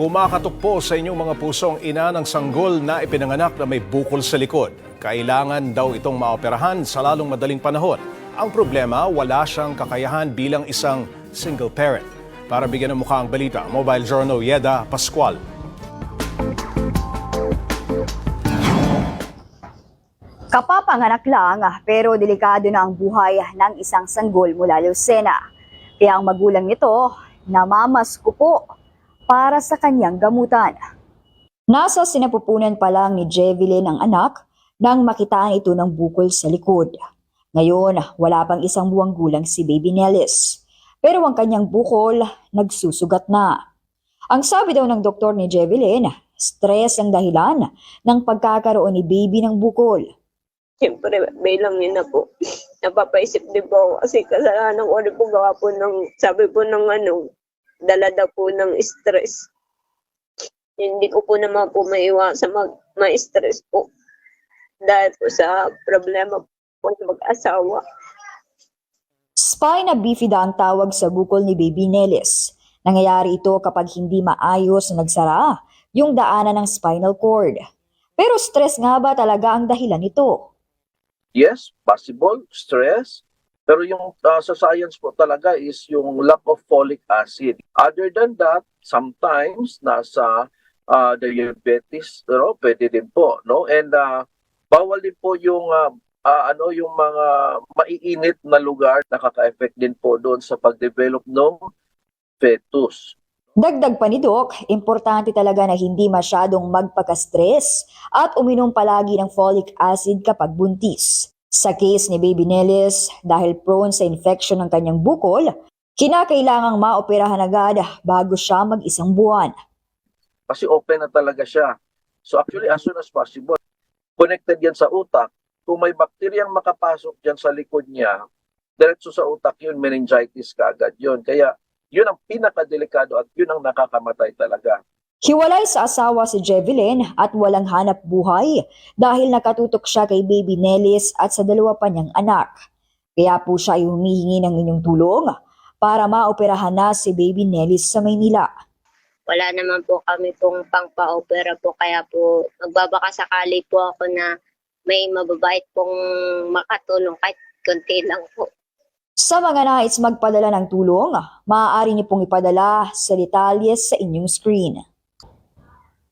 Kumakatok po sa inyong mga pusong ina ng sanggol na ipinanganak na may bukol sa likod. Kailangan daw itong maoperahan sa lalong madaling panahon. Ang problema, wala siyang kakayahan bilang isang single parent. Para bigyan ng mukha ang balita, Mobile Journal Yeda Pascual. Kapapanganak lang pero delikado na ang buhay ng isang sanggol mula Lucena. Kaya ang magulang nito namamasko po para sa kanyang gamutan. Nasa sinapupunan pa lang ni Jevelyn ang anak nang makitaan ito ng bukol sa likod. Ngayon, wala pang isang buwang gulang si Baby Nellis. Pero ang kanyang bukol nagsusugat na. Ang sabi daw ng doktor ni Jevelyn, stress ang dahilan ng pagkakaroon ni Baby ng bukol. Siyempre, bilang yun na po, napapaisip din po kasi kasalanan ko rin po gawa po ng, sabi po ng ano, dalada po ng stress. Hindi ko po naman po maiwasan mag, ma-stress po. Dahil po sa problema po ng mag-asawa. Spina bifida ang tawag sa bukol ni Baby Nellis. Nangyayari ito kapag hindi maayos na nagsara yung daanan ng spinal cord. Pero stress nga ba talaga ang dahilan nito? yes, possible, stress. Pero yung uh, sa science po talaga is yung lack of folic acid. Other than that, sometimes nasa uh, diabetes, no, pwede din po, no? And uh, bawal din po yung uh, uh, ano yung mga maiinit na lugar nakaka-effect din po doon sa pag-develop ng fetus. Dagdag pa ni Doc, importante talaga na hindi masyadong magpaka-stress at uminom palagi ng folic acid kapag buntis. Sa case ni Baby Nellis, dahil prone sa infection ng kanyang bukol, kinakailangang maoperahan agad bago siya mag-isang buwan. Kasi open na talaga siya. So actually, as soon as possible, connected yan sa utak. Kung may bakteryang makapasok dyan sa likod niya, diretso sa utak yun, meningitis ka agad yun. Kaya yun ang pinakadelikado at yun ang nakakamatay talaga. Hiwalay sa asawa si Jevelyn at walang hanap buhay dahil nakatutok siya kay baby Nellis at sa dalawa pa niyang anak. Kaya po siya ay humihingi ng inyong tulong para maoperahan na si baby Nellis sa Maynila. Wala naman po kami pong pangpa-opera po kaya po magbabaka sakali po ako na may mababait pong makatulong kahit konti lang po. Sa mga nais magpadala ng tulong, maaari niyo pong ipadala sa detalyes sa inyong screen.